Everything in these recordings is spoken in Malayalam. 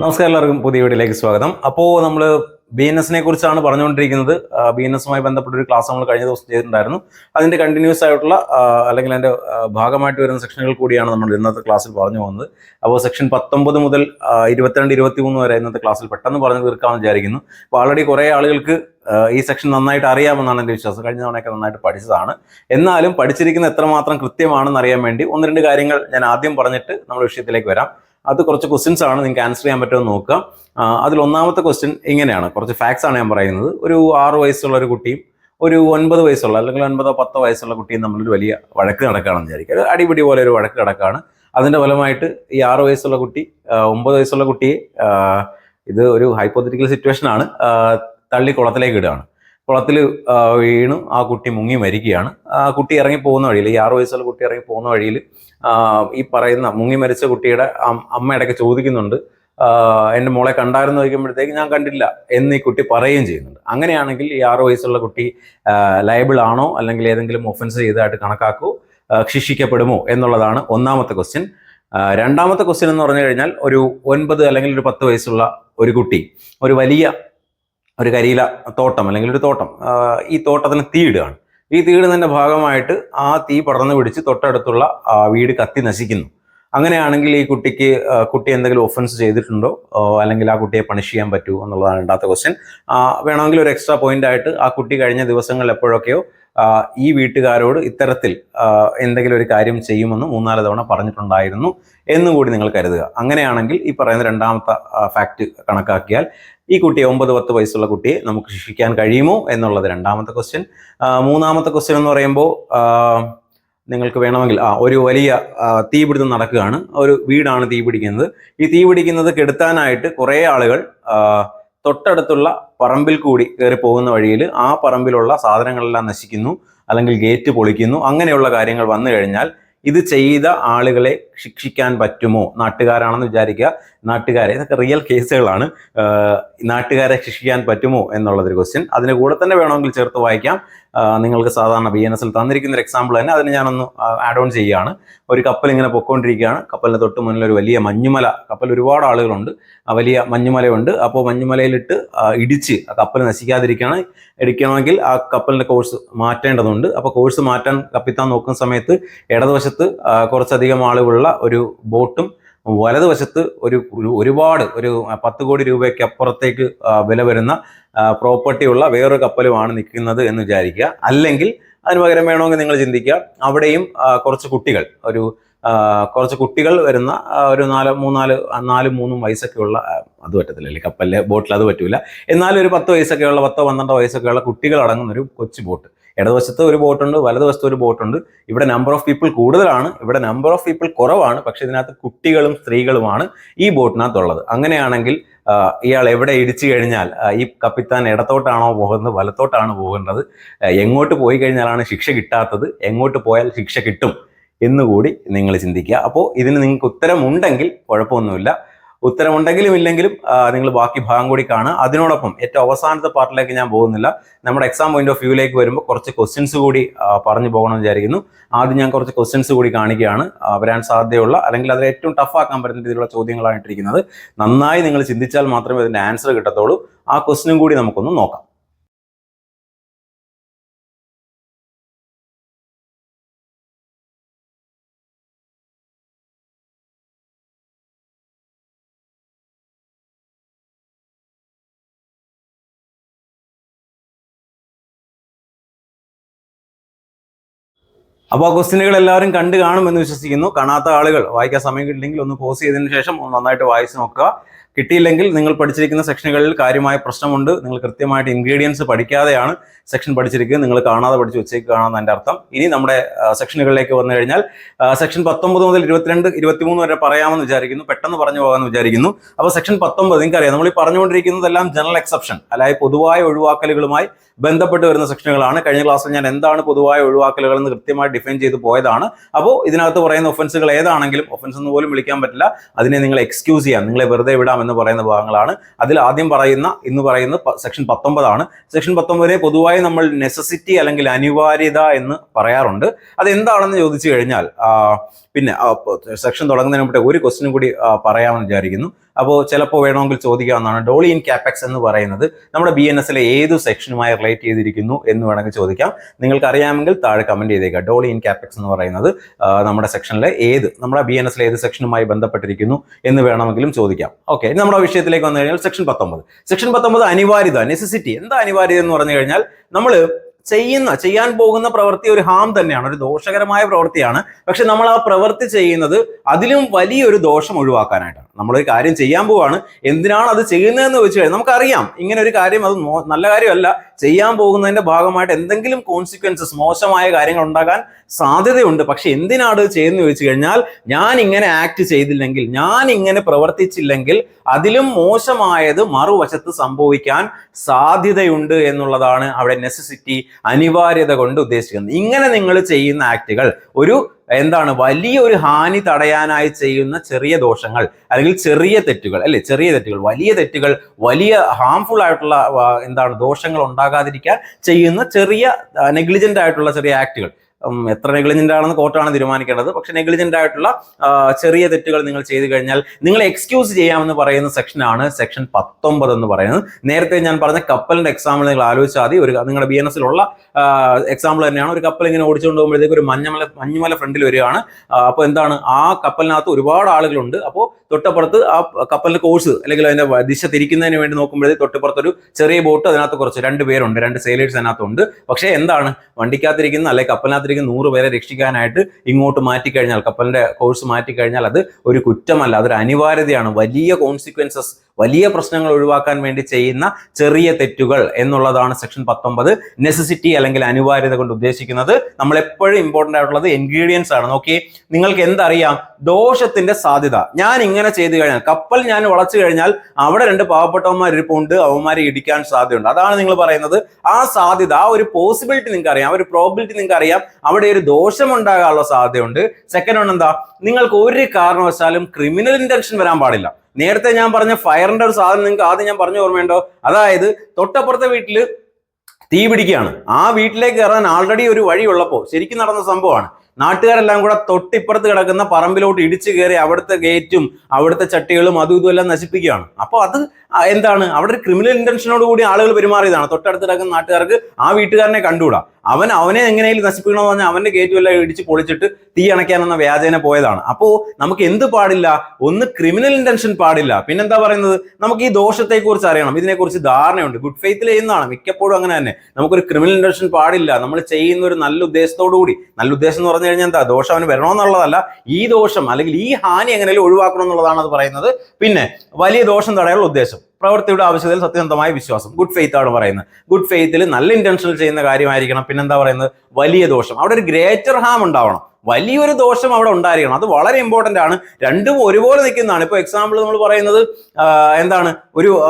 നമസ്കാരം എല്ലാവർക്കും. പുതിയ വീഡിയോയിലേക്ക് സ്വാഗതം. അപ്പോൾ നമ്മൾ ബി എൻ എസിനെ കുറിച്ചാണ് പറഞ്ഞുകൊണ്ടിരിക്കുന്നത്. ബി എൻ എസുമായി ബന്ധപ്പെട്ട ഒരു ക്ലാസ് നമ്മൾ കഴിഞ്ഞ ദിവസം ചെയ്തിട്ടുണ്ടായിരുന്നു. അതിന്റെ കണ്ടിന്യൂസ് ആയിട്ടുള്ള അല്ലെങ്കിൽ അതിന്റെ ഭാഗമായിട്ട് വരുന്ന സെക്ഷനുകൾ കൂടിയാണ് നമ്മൾ ഇന്നത്തെ ക്ലാസ്സിൽ പറഞ്ഞു പോകുന്നത്. അപ്പോൾ സെക്ഷൻ പത്തൊമ്പത് മുതൽ ഇരുപത്തിരണ്ട് ഇരുപത്തി മൂന്ന് വരെ ഇന്നത്തെ ക്ലാസ്സിൽ പെട്ടെന്ന് പറഞ്ഞു തീർക്കാമെന്ന് വിചാരിക്കുന്നു. അപ്പോൾ ആൾറെഡി കുറേ ആളുകൾക്ക് ഈ സെക്ഷൻ നന്നായിട്ട് അറിയാമെന്നാണ് എന്റെ വിശ്വാസം. കഴിഞ്ഞ തവണയൊക്കെ നന്നായിട്ട് പഠിച്ചതാണ്. എന്നാലും പഠിച്ചിരിക്കുന്ന എത്രമാത്രം കൃത്യമാണെന്ന് അറിയാൻ വേണ്ടി ഒന്ന് രണ്ട് കാര്യങ്ങൾ ഞാൻ ആദ്യം പറഞ്ഞിട്ട് നമ്മൾ വിഷയത്തിലേക്ക് വരാം. അത് കുറച്ച് ക്വസ്റ്റ്യൻസ് ആണ് നിങ്ങൾക്ക് ആൻസർ ചെയ്യാൻ പറ്റുമെന്ന് നോക്കാം നോക്കുക അതിൽ ഒന്നാമത്തെ ക്വസ്റ്റ്യൻ ഇങ്ങനെയാണ്. കുറച്ച് ഫാക്ട്സ് ആണ് ഞാൻ പറയുന്നത്. ഒരു ആറ് വയസ്സുള്ള ഒരു കുട്ടിയും ഒരു ഒൻപത് വയസ്സുള്ള അല്ലെങ്കിൽ ഒൻപതോ പത്തോ വയസ്സുള്ള കുട്ടിയും തമ്മിലൊരു വലിയ വഴക്ക് നടക്കുകയാണെന്ന് വിചാരിക്കുക. അടിപിടി പോലെ ഒരു വഴക്ക് നടക്കുകയാണ്. അതിന്റെ ഫലമായിട്ട് ഈ ആറ് വയസ്സുള്ള കുട്ടി ഒമ്പത് വയസ്സുള്ള കുട്ടിയെ ഇത് ഒരു ഹൈപ്പോത്തറ്റിക്കൽ സിറ്റുവേഷൻ ആണ്. തള്ളി കുളത്തിലേക്ക് ഇടുകയാണ്. കുളത്തിൽ വീണു. ആ കുട്ടി മുങ്ങി മരിക്കുകയാണ്. ആ കുട്ടി ഇറങ്ങി പോകുന്ന വഴിയിൽ ഈ ആറ് വയസ്സുള്ള കുട്ടി ഇറങ്ങി പോകുന്ന വഴിയിൽ ഈ പറയുന്ന മുങ്ങി മരിച്ച കുട്ടിയുടെ അമ്മ ഇടയ്ക്ക് ചോദിക്കുന്നുണ്ട്. എന്റെ മോളെ കണ്ടായിരുന്നു? ചോദിക്കുമ്പോഴത്തേക്ക് ഞാൻ കണ്ടില്ല. എന്ന് ഈ കുട്ടി പറയുകയും ചെയ്യുന്നുണ്ട്. അങ്ങനെയാണെങ്കിൽ ഈ ആറു വയസ്സുള്ള കുട്ടി ലയബിൾ ആണോ? അല്ലെങ്കിൽ ഏതെങ്കിലും ഒഫൻസ് ചെയ്തതായിട്ട് കണക്കാക്കൂ? ശിക്ഷിക്കപ്പെടുമോ? എന്നുള്ളതാണ് ഒന്നാമത്തെ ക്വസ്റ്റ്യൻ രണ്ടാമത്തെ ക്വസ്റ്റ്യൻ എന്ന് പറഞ്ഞു കഴിഞ്ഞാൽ ഒരു ഒൻപത് അല്ലെങ്കിൽ ഒരു പത്ത് വയസ്സുള്ള ഒരു കുട്ടി ഒരു വലിയ ഒരു കരിയില തോട്ടം അല്ലെങ്കിൽ ഒരു തോട്ടം ഈ തോട്ടത്തിന് തീയിടുകയാണ്. ഈ തീടുന്നതിന്റെ ഭാഗമായിട്ട് ആ തീ പടർന്നു പിടിച്ച് തൊട്ടടുത്തുള്ള വീട് കത്തി നശിക്കുന്നു. അങ്ങനെയാണെങ്കിൽ ഈ കുട്ടിക്ക് കുട്ടി എന്തെങ്കിലും ഒഫൻസ് ചെയ്തിട്ടുണ്ടോ? അല്ലെങ്കിൽ ആ കുട്ടിയെ പണിഷ് ചെയ്യാൻ പറ്റുമോ എന്നുള്ളതാണ് രണ്ടാമത്തെ ക്വസ്റ്റ്യൻ വേണമെങ്കിൽ ഒരു എക്സ്ട്രാ പോയിന്റ് ആയിട്ട് ആ കുട്ടി കഴിഞ്ഞ ദിവസങ്ങളിൽ എപ്പോഴൊക്കെയോ ഈ വീട്ടുകാരോട് ഇത്തരത്തിൽ എന്തെങ്കിലും ഒരു കാര്യം ചെയ്യുമെന്ന് മൂന്നാൽ തവണ പറഞ്ഞിട്ടുണ്ടായിരുന്നു എന്നുകൂടി നിങ്ങൾ കരുതുക. അങ്ങനെയാണെങ്കിൽ ഈ പറയുന്ന രണ്ടാമത്തെ ഫാക്റ്റ് കണക്കാക്കിയാൽ ഈ കുട്ടി ഒമ്പത് പത്ത് വയസ്സുള്ള കുട്ടിയെ നമുക്ക് ശിക്ഷിക്കാൻ കഴിയുമോ എന്നുള്ളത് രണ്ടാമത്തെ ക്വസ്റ്റ്യൻ മൂന്നാമത്തെ ക്വസ്റ്റ്യൻ എന്ന് പറയുമ്പോൾ നിങ്ങൾക്ക് വേണമെങ്കിൽ ആ ഒരു വലിയ തീപിടുത്തം നടക്കുകയാണ്. ഒരു വീടാണ് തീപിടിക്കുന്നത് ഈ തീപിടിക്കുന്നത് കെടുത്താനായിട്ട് കുറേ ആളുകൾ തൊട്ടടുത്തുള്ള പറമ്പിൽ കൂടി കയറി പോകുന്ന വഴിയിൽ ആ പറമ്പിലുള്ള സാധനങ്ങളെല്ലാം നശിക്കുന്നു അല്ലെങ്കിൽ ഗേറ്റ് പൊളിക്കുന്നു. അങ്ങനെയുള്ള കാര്യങ്ങൾ വന്നു കഴിഞ്ഞാൽ ഇത് ചെയ്ത ആളുകളെ ശിക്ഷിക്കാൻ പറ്റുമോ? നാട്ടുകാരാണെന്ന് വിചാരിക്കുക. നാട്ടുകാരെ ഇതൊക്കെ റിയൽ കേസുകളാണ് നാട്ടുകാരെ ശിക്ഷിക്കാൻ പറ്റുമോ എന്നുള്ളതൊരു ക്വസ്റ്റ്യൻ അതിന് കൂടെ തന്നെ വേണമെങ്കിൽ ചേർത്ത് വായിക്കാം. നിങ്ങൾക്ക് സാധാരണ ബി എൻ എസിൽ തന്നിരിക്കുന്ന ഒരു എക്സാമ്പിൾ തന്നെ. അതിന് ഞാനൊന്ന് ആഡ് ഓൺ ചെയ്യുകയാണ്. ഒരു കപ്പൽ ഇങ്ങനെ പൊക്കോണ്ടിരിക്കുകയാണ്. കപ്പലിന് തൊട്ട് മുന്നിൽ ഒരു വലിയ മഞ്ഞുമല. കപ്പൽ ഒരുപാട് ആളുകളുണ്ട്. വലിയ മഞ്ഞുമലയുണ്ട്. അപ്പോൾ മഞ്ഞുമലയിലിട്ട് ഇടിച്ച് ആ കപ്പൽ നശിക്കാതിരിക്കുകയാണ്. എടുക്കണമെങ്കിൽ ആ കപ്പലിന്റെ കോഴ്സ് മാറ്റേണ്ടതുണ്ട്. അപ്പോൾ കോഴ്സ് മാറ്റാൻ കപ്പിത്താൻ നോക്കുന്ന സമയത്ത് ഇടതുവശത്ത് കുറച്ചധികം ആളുകളുള്ള ഒരു ബോട്ടും വലതുവശത്ത് ഒരു ഒരു- ഒരുപാട് ഒരു പത്ത് കോടി രൂപയ്ക്ക് അപ്പുറത്തേക്ക് വില വരുന്ന പ്രോപ്പർട്ടിയുള്ള വേറൊരു കപ്പലുമാണ് നിൽക്കുന്നത് എന്ന് വിചാരിക്കുക. അല്ലെങ്കിൽ അതിന് പകരം വേണമെങ്കിൽ നിങ്ങൾ ചിന്തിക്കുക അവിടെയും കുറച്ച് കുട്ടികൾ ഒരു കുറച്ച് കുട്ടികൾ വരുന്ന ഒരു നാല് മൂന്നാൽ നാലും മൂന്നും വയസ്സൊക്കെയുള്ള ഉള്ള അത് പറ്റത്തില്ല അല്ലെങ്കിൽ കപ്പലിലെ ബോട്ടിൽ അത് പറ്റൂല. എന്നാലും ഒരു പത്ത് വയസ്സൊക്കെയുള്ള പത്തോ പന്ത്രണ്ടോ വയസ്സൊക്കെയുള്ള കുട്ടികൾ അടങ്ങുന്ന ഒരു കൊച്ചു ബോട്ട്. ഇടതുവശത്ത് ഒരു ബോട്ടുണ്ട് വലതുവശത്ത് ഒരു ബോട്ടുണ്ട് ഇവിടെ നമ്പർ ഓഫ് പീപ്പിൾ കൂടുതലാണ് ഇവിടെ നമ്പർ ഓഫ് പീപ്പിൾ കുറവാണ് പക്ഷെ ഇതിനകത്ത് കുട്ടികളും സ്ത്രീകളുമാണ് ഈ ബോട്ടിനകത്തുള്ളത്. അങ്ങനെയാണെങ്കിൽ ഇയാൾ എവിടെ ഇടിച്ചു കഴിഞ്ഞാൽ ഈ കപ്പിത്താൻ ഇടത്തോട്ടാണോ പോകുന്നത് വലത്തോട്ടാണ് പോകേണ്ടത് എങ്ങോട്ട് പോയി കഴിഞ്ഞാലാണ് ശിക്ഷ കിട്ടാത്തത് എങ്ങോട്ട് പോയാൽ ശിക്ഷ കിട്ടും എന്നുകൂടി നിങ്ങൾ ചിന്തിക്കുക. അപ്പോൾ ഇതിന് നിങ്ങൾക്ക് ഉത്തരമുണ്ടെങ്കിൽ കുഴപ്പമൊന്നുമില്ല. ഉത്തരമുണ്ടെങ്കിലും ഇല്ലെങ്കിലും നിങ്ങൾ ബാക്കി ഭാഗം കൂടി കാണുക. അതിനോടൊപ്പം ഏറ്റവും അവസാനത്തെ പാർട്ടിലേക്ക് ഞാൻ പോകുന്നില്ല. നമ്മുടെ എക്സാം പോയിന്റ് ഓഫ് വ്യൂയിലേക്ക് വരുമ്പോൾ കുറച്ച് ക്വസ്റ്റ്യൻസ് കൂടി പറഞ്ഞു പോകണമെന്ന് വിചാരിക്കുന്നു. ആദ്യം ഞാൻ കുറച്ച് ക്വസ്റ്റ്യൻസ് കൂടി കാണിക്കുകയാണ്. വരാൻ സാധ്യതയുള്ള അല്ലെങ്കിൽ അതിൽ ഏറ്റവും ടഫ് ആക്കാൻ പറ്റുന്ന രീതിയിലുള്ള ചോദ്യങ്ങളാണ് ഇട്ടിരിക്കുന്നത് നന്നായി നിങ്ങൾ ചിന്തിച്ചാൽ മാത്രമേ അതിന്റെ ആൻസർ കിട്ടത്തുള്ളൂ. ആ ക്വസ്റ്റിനും കൂടി നമുക്കൊന്ന് നോക്കാം. അപ്പോൾ ആ ക്വസ്റ്റിനുകൾ എല്ലാവരും കണ്ടു കാണുമെന്ന് വിശ്വസിക്കുന്നു. കാണാത്ത ആളുകൾ വായിക്കാൻ സമയം കിട്ടില്ലെങ്കിൽ ഒന്ന് പോസ് ചെയ്തതിന് ശേഷം നന്നായിട്ട് വായിച്ച് നോക്കുക. കിട്ടിയില്ലെങ്കിൽ നിങ്ങൾ പഠിച്ചിരിക്കുന്ന സെക്ഷനുകളിൽ കാര്യമായ പ്രശ്നമുണ്ട്. നിങ്ങൾ കൃത്യമായിട്ട് ഇൻഗ്രീഡിയൻസ് പഠിക്കാതെയാണ് സെക്ഷൻ പഠിച്ചിരിക്കുന്നത്. നിങ്ങൾ കാണാതെ പഠിച്ച് വെച്ചേക്കുകയാണെന്ന് എന്റെ അർത്ഥം. ഇനി നമ്മുടെ സെക്ഷനുകളിലേക്ക് വന്നു കഴിഞ്ഞാൽ സെക്ഷൻ പത്തൊമ്പത് മുതൽ ഇരുപത്തിരണ്ട് ഇരുപത്തിമൂന്ന് വരെ പറയാമെന്ന് വിചാരിക്കുന്നു. പെട്ടെന്ന് പറഞ്ഞു പോകാമെന്ന് വിചാരിക്കുന്നു. അപ്പോൾ സെക്ഷൻ പത്തൊമ്പത് നിങ്ങൾക്കറിയാം നമ്മൾ ഈ പറഞ്ഞുകൊണ്ടിരിക്കുന്നതെല്ലാം ജനറൽ എക്സെപ്ഷൻ അല്ലാതെ പൊതുവായ ഒഴിവാക്കലുകളുമായി ബന്ധപ്പെട്ട് വരുന്ന സെക്ഷനുകളാണ് കഴിഞ്ഞ ക്ലാസ്സിൽ ഞാൻ എന്താണ് പൊതുവായ ഒഴിവാക്കലുകൾ എന്ന് കൃത്യമായി ഡിഫൈൻ ചെയ്ത് പോയതാണ്. അപ്പോൾ ഇതിനകത്ത് പറയുന്ന ഒഫൻസുകൾ ഏതാണെങ്കിലും ഒഫൻസ് എന്ന് പോലും വിളിക്കാൻ പറ്റില്ല. അതിനെ നിങ്ങൾ എക്സ്ക്യൂസ് ചെയ്യാം. നിങ്ങളെ വെറുതെ വിടാം എന്ന് പറയുന്ന ഭാഗങ്ങളാണ്. അതിൽ ആദ്യം പറയുന്ന ഇന്ന് പറയുന്ന സെക്ഷൻ പത്തൊമ്പതാണ്. സെക്ഷൻ പത്തൊമ്പതിനെ പൊതുവായി നമ്മൾ നെസസിറ്റി അല്ലെങ്കിൽ അനിവാര്യത എന്ന് പറയാറുണ്ട്. അത് എന്താണെന്ന് ചോദിച്ചു കഴിഞ്ഞാൽ പിന്നെ സെക്ഷൻ തുടങ്ങുന്നതിന് മുമ്പ് ഒരു ക്വസ്റ്റിനും കൂടി പറയാമെന്ന് വിചാരിക്കുന്നു. അപ്പോൾ ചിലപ്പോൾ വേണമെങ്കിൽ ചോദിക്കാവുന്നതാണ്. ഡോളി ഇൻ ക്യാപെക്സ് എന്ന് പറയുന്നത് നമ്മുടെ ബി എൻ എസിലെ ഏത് സെക്ഷനുമായി റിലേറ്റ് ചെയ്തിരിക്കുന്നു എന്ന് വേണമെങ്കിൽ ചോദിക്കാം. നിങ്ങൾക്ക് അറിയാമെങ്കിൽ താഴെ കമന്റ് ചെയ്തേക്കുക ഡോളി ഇൻ ക്യാപെക്സ് എന്ന് പറയുന്നത് നമ്മുടെ സെക്ഷനിലെ ഏത് നമ്മുടെ ബി എൻ എസിലെ ഏത് സെക്ഷനുമായി ബന്ധപ്പെട്ടിരിക്കുന്നു എന്ന് വേണമെങ്കിലും ചോദിക്കാം. ഓക്കെ നമ്മുടെ വിഷയത്തിലേക്ക് വന്നു കഴിഞ്ഞാൽ സെക്ഷൻ പത്തൊമ്പത്. സെക്ഷൻ പത്തൊമ്പത് അനിവാര്യത നെസസിറ്റി എന്താ അനിവാര്യത എന്ന് പറഞ്ഞു കഴിഞ്ഞാൽ നമ്മൾ ചെയ്യുന്ന ചെയ്യാൻ പോകുന്ന പ്രവൃത്തി ഒരു ഹാം തന്നെയാണ് ഒരു ദോഷകരമായ പ്രവൃത്തിയാണ്. പക്ഷെ നമ്മൾ ആ പ്രവൃത്തി ചെയ്യുന്നത് അതിലും വലിയൊരു ദോഷം ഒഴിവാക്കാനായിട്ടാണ്. നമ്മളൊരു കാര്യം ചെയ്യാൻ പോവാണ്. എന്തിനാണ് അത് ചെയ്യുന്നതെന്ന് വെച്ച് കഴിഞ്ഞാൽ നമുക്കറിയാം. ഇങ്ങനെ ഒരു കാര്യം അത് നല്ല കാര്യമല്ല. ചെയ്യാൻ പോകുന്നതിന്റെ ഭാഗമായിട്ട് എന്തെങ്കിലും കോൺസിക്വൻസസ് മോശമായ കാര്യങ്ങൾ ഉണ്ടാകാൻ സാധ്യതയുണ്ട്. പക്ഷെ എന്തിനാണ് ചെയ്യുന്നത് വെച്ച് കഴിഞ്ഞാൽ ഞാൻ ഇങ്ങനെ ആക്ട് ചെയ്തില്ലെങ്കിൽ ഞാൻ ഇങ്ങനെ പ്രവർത്തിച്ചില്ലെങ്കിൽ അതിലും മോശമായത് മറുവശത്ത് സംഭവിക്കാൻ സാധ്യതയുണ്ട് എന്നുള്ളതാണ് അവിടെ നെസസിറ്റി അനിവാര്യത കൊണ്ട് ഉദ്ദേശിക്കുന്നത്. ഇങ്ങനെ നിങ്ങൾ ചെയ്യുന്ന ആക്ടുകൾ ഒരു എന്താണ് വലിയൊരു ഹാനി തടയാനായി ചെയ്യുന്ന ചെറിയ ദോഷങ്ങൾ അല്ലെങ്കിൽ ചെറിയ തെറ്റുകൾ അല്ലെ? ചെറിയ തെറ്റുകൾ വലിയ തെറ്റുകൾ വലിയ ഹാംഫുൾ ആയിട്ടുള്ള എന്താണ് ദോഷങ്ങൾ ഉണ്ടാകാതിരിക്കാൻ ചെയ്യുന്ന ചെറിയ നെഗ്ലിജന്റ് ആയിട്ടുള്ള ചെറിയ ആക്ടുകൾ ഉം, എത്ര നെഗ്ലിജന്റ് ആണെന്ന് കോർട്ടാണ് തീരുമാനിക്കേണ്ടത്. പക്ഷെ നെഗ്ലിജന്റ് ആയിട്ടുള്ള ചെറിയ തെറ്റുകൾ നിങ്ങൾ ചെയ്തു കഴിഞ്ഞാൽ നിങ്ങൾ എക്സ്ക്യൂസ് ചെയ്യാമെന്ന് പറയുന്ന സെക്ഷനാണ് സെക്ഷൻ പത്തൊമ്പത് എന്ന് പറയുന്നത്. നേരത്തെ ഞാൻ പറഞ്ഞ കപ്പലിന്റെ എക്സാമ്പിൾ നിങ്ങൾ ആലോചിച്ചാൽ മതി. ഒരു നിങ്ങളുടെ ബി എൻ എസിലുള്ള എക്സാമ്പിൾ തന്നെയാണ്. ഒരു കപ്പൽ ഇങ്ങനെ ഓടിച്ചുകൊണ്ട് പോകുമ്പോഴത്തേക്ക് ഒരു മഞ്ഞമല മഞ്ഞുമല ഫ്രണ്ടിൽ വരികയാണ്. അപ്പോൾ എന്താണ്? ആ കപ്പലിനകത്ത് ഒരുപാട് ആളുകളുണ്ട്. അപ്പോൾ തൊട്ടപ്പുറത്ത് ആ കപ്പലിന്റെ കോഴ്സ് അല്ലെങ്കിൽ അതിന്റെ ദിശ തിരിക്കുന്നതിന് വേണ്ടി നോക്കുമ്പോഴത്തേക്ക് തൊട്ടപ്പുറത്ത് ഒരു ചെറിയ ബോട്ട് അതിനകത്ത് കുറച്ച് രണ്ട് പേരുണ്ട്. രണ്ട് സെയിലേഴ്സ് അതിനകത്തുണ്ട്. പക്ഷേ എന്താണ്? വണ്ടിക്കകത്തിരിക്കുന്ന അല്ലെങ്കിൽ കപ്പലിനകത്തിരിക്കുന്ന നൂറ് പേരെ രക്ഷിക്കാനായിട്ട് ഇങ്ങോട്ട് മാറ്റിക്കഴിഞ്ഞാൽ കപ്പലിന്റെ കോഴ്സ് മാറ്റിക്കഴിഞ്ഞാൽ അത് ഒരു കുറ്റമല്ല അതൊരു അനിവാര്യതയാണ്. വലിയ കോൺസിക്വൻസസ് വലിയ പ്രശ്നങ്ങൾ ഒഴിവാക്കാൻ വേണ്ടി ചെയ്യുന്ന ചെറിയ തെറ്റുകൾ എന്നുള്ളതാണ് സെക്ഷൻ പത്തൊമ്പത്. നെസസിറ്റി അല്ലെങ്കിൽ അനിവാര്യത കൊണ്ട് ഉദ്ദേശിക്കുന്നത് നമ്മൾ എപ്പോഴും ഇമ്പോർട്ടന്റ് ആയിട്ടുള്ളത് ഇൻഗ്രീഡിയൻസ് ആണ്. നോക്കി നിങ്ങൾക്ക് എന്തറിയാം? ദോഷത്തിന്റെ സാധ്യത. ഞാൻ ഇങ്ങനെ ചെയ്തു കഴിഞ്ഞാൽ കപ്പൽ ഞാൻ വളച്ചു കഴിഞ്ഞാൽ അവിടെ രണ്ട് പാവപ്പെട്ടവന്മാർ ഇരിപ്പുണ്ട് അവന്മാരെ ഇടിക്കാൻ സാധ്യതയുണ്ട്. അതാണ് നിങ്ങൾ പറയുന്നത്. ആ സാധ്യത ആ ഒരു പോസിബിലിറ്റി നിങ്ങൾക്ക് അറിയാം ആ ഒരു പ്രോബിലിറ്റി നിങ്ങൾക്ക് അറിയാം അവിടെ ഒരു ദോഷം ഉണ്ടാകാനുള്ള സാധ്യതയുണ്ട്. സെക്കൻഡ് വൺ എന്താ? നിങ്ങൾക്ക് ഒരു കാരണവശാലും ക്രിമിനൽ ഇന്റൻഷൻ വരാൻ പാടില്ല. നേരത്തെ ഞാൻ പറഞ്ഞ ഫയറിന്റെ ഒരു സാധനം നിങ്ങൾക്ക് ആദ്യം ഞാൻ പറഞ്ഞു ഓർമ്മയുണ്ടോ? അതായത് തൊട്ടപ്പുറത്തെ വീട്ടിൽ തീ പിടിക്കുകയാണ്. ആ വീട്ടിലേക്ക് കയറാൻ ആൾറെഡി ഒരു വഴി ഉള്ളപ്പോൾ ശരിക്കും നടന്ന സംഭവമാണ്. നാട്ടുകാരെല്ലാം കൂടെ തൊട്ടിപ്പുറത്ത് കിടക്കുന്ന പറമ്പിലോട്ട് ഇടിച്ചു കയറി അവിടുത്തെ ഗേറ്റും അവിടുത്തെ ചട്ടികളും അതും ഇതും എല്ലാം നശിപ്പിക്കുകയാണ്. അപ്പോൾ അത് എന്താണ്? അവിടെ ഒരു ക്രിമിനൽ ഇന്റൻഷനോട് കൂടി ആളുകൾ പെരുമാറിയതാണ്. തൊട്ടടുത്തിടക്കുന്ന നാട്ടുകാർക്ക് ആ വീട്ടുകാരനെ കണ്ടുകൂടാ. അവൻ അവനെ എങ്ങനെയും നശിപ്പിക്കണമെന്ന് പറഞ്ഞാൽ അവന്റെ ഗേറ്റ് വല്ല ഇടിച്ച് പൊളിച്ചിട്ട് തീ അണയ്ക്കാനെന്ന വ്യാജേന പോയതാണ്. അപ്പോൾ നമുക്ക് എന്ത് പാടില്ല? ഒന്ന് ക്രിമിനൽ ഇന്റൻഷൻ പാടില്ല. പിന്നെന്താ പറയുന്നത്? നമുക്ക് ഈ ദോഷത്തെക്കുറിച്ച് അറിയണം. ഇതിനെക്കുറിച്ച് ധാരണയുണ്ട്. ഗുഡ് ഫെയ്ത്തിൽ ചെയ്യുന്നതാണ്. മിക്കപ്പോഴും അങ്ങനെ തന്നെ. നമുക്കൊരു ക്രിമിനൽ ഇന്റൻഷൻ പാടില്ല. നമ്മൾ ചെയ്യുന്ന ഒരു നല്ല ഉദ്ദേശത്തോടു കൂടി. നല്ല ഉദ്ദേശം എന്ന് പറഞ്ഞു കഴിഞ്ഞാൽ എന്താ? ദോഷം അവന് വരണമെന്നുള്ളതല്ല. ഈ ദോഷം അല്ലെങ്കിൽ ഈ ഹാനി എങ്ങനെയും ഒഴിവാക്കണം എന്നുള്ളതാണ് അത് പറയുന്നത്. പിന്നെ വലിയ ദോഷം തടയാനുള്ള ഉദ്ദേശം. പ്രവൃത്തിയുടെ ആവശ്യത്തിൽ സത്യസന്ധമായ വിശ്വാസം. ഗുഡ് ഫെയ്ത്ത് ആണ് പറയുന്നത്. ഗുഡ് ഫെയ്ത്തിൽ നല്ല ഇന്റൻഷനിൽ ചെയ്യുന്ന കാര്യമായിരിക്കണം. പിന്നെന്താ പറയുന്നത്? വലിയ ദോഷം. അവിടെ ഒരു ഗ്രേറ്റർ ഹാം ഉണ്ടാവണം. വലിയൊരു ദോഷം അവിടെ ഉണ്ടായിരിക്കണം. അത് വളരെ ഇമ്പോർട്ടന്റ് ആണ്. രണ്ടും ഒരുപോലെ നിൽക്കുന്നതാണ്. ഇപ്പൊ എക്സാമ്പിൾ നമ്മൾ പറയുന്നത് എന്താണ്? ഒരു